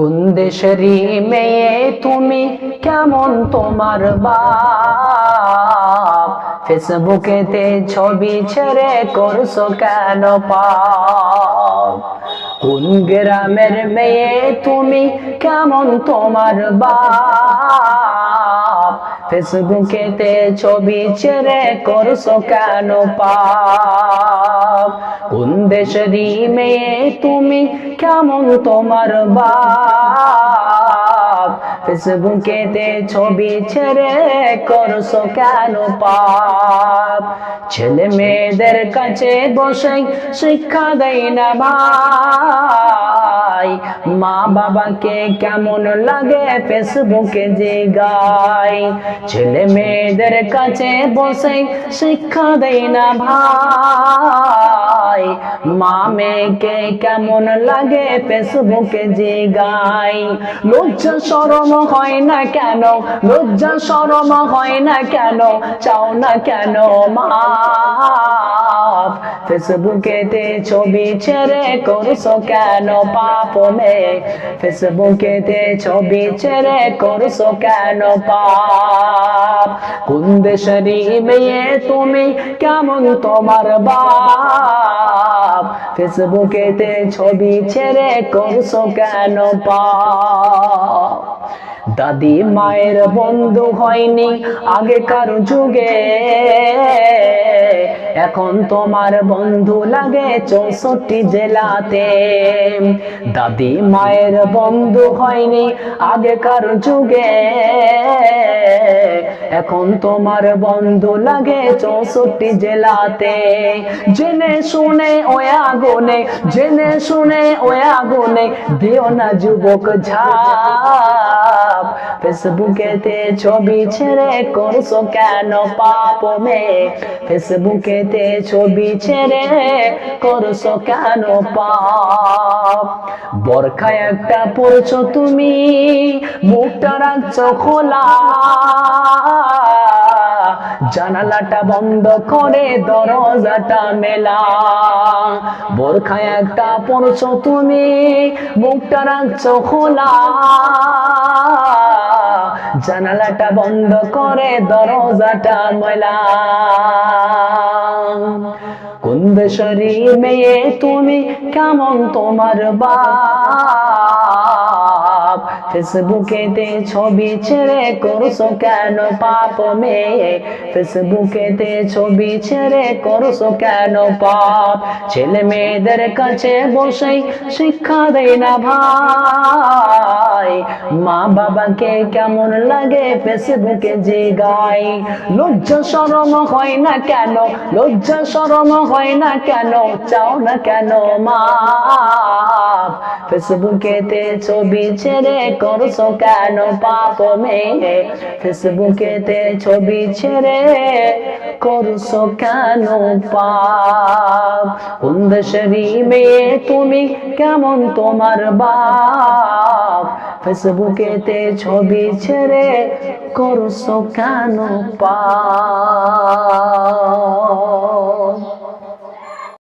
কোন দেশেরই মেয়ে তুমি? কেমন তোমার বাপ? ফেসবুকেতে ছবি ছেড়ে করছ কেন পাপ? কোন গ্রামের মেয়ে তুমি? কেমন তোমার বাপ? ফেসবুকেতে ছবি ছেড়ে করছ কেন পাপ? কোন দেশেরই মেয়ে তুমি কেমন তোমার বাপ? ফেসবুকেতে ছবি ছেড়ে করছ কেন পাপ? ছেলে মেয়েদের কাছে বসে শিক্ষা দেয় না ভাই। মা বাবাকে কেমন লাগে ফেসবুকে যে গাই ছেলে মেয়েদের কাছে বসে শিক্ষা দেয় না ভাই। মা মেয়েকে কেমন লাগে ফেসবুকে যে গাই? লজ্জা সরম হয় না কেন? লজ্জা সরম হয় না কেন? চাও না কেন মা? ফেসবুকেতে ছবি ছেড়ে করছ কেন পাপ মে ফেসবুকেতে ছবি ছেড়ে করছ কেন পাপ? কোন দেশেরই মেয়ে তুমি কেমন তোমার বাপ? ফেসবুকেতে ছবি ছেড়ে করছ কেন পাপ? দাদি মায়ের বন্ধু হয়নি আগেকার যুগে। এখন তোমার বন্ধু লাগে চৌষট্টি জেলাতে। দাদি মায়ের বন্ধু হয়নি আগেকার যুগে। এখন তোমার বন্ধু লাগে চৌষট্টি জেলাতে। জেনে শুনে ওই আগুনে, জেনে শুনে ওই আগুনে দিও না যুবক ঝাপ ফেসবুকেতে ছবি ছেড়ে করছ কেন পাপ মে ফেসবুকেতে ছবি ছেড়ে করছ কেন পাপ? বরখা একটা পড়ছো তুমি, মুখটা রাখছো খোলা। জানালাটা বন্ধ করে দরজাটা মেলা। বোরখা একটা পড়ছো তুমি, মুখটা রাখছো খোলা। জানালাটা বন্ধ করে দরজাটা ময়লা। কোন দেশেরই মেয়ে তুমি কেমন তোমার বাপ ফেসবুকেতে ছবি ছেড়ে করছ কেন পাপ মেয়ে? ফেসবুকেতে ছবি ছেড়ে করছ কেন পাপ? ছেলে মেয়েদের কাছে বসে শিক্ষা দেয় না ভাই। মা বাবাকে কেমন লাগে ফেসবুকে যে গাই লজ্জা সরম হয় না কেন? লজ্জা সরম হয় না কেন? চাও না কেন মা? ফেসবুকেতে ছবি ছেড়ে করছ কেন পাপ মেয়ে ফেসবুকেতে ছবি ছেড়ে করছ কেন পাপ। কোন দেশেরই মেয়ে তুমি কেমন তোমার বাপ? ফেসবুকেতে ছবি ছেড়ে করছ কেন পাপ।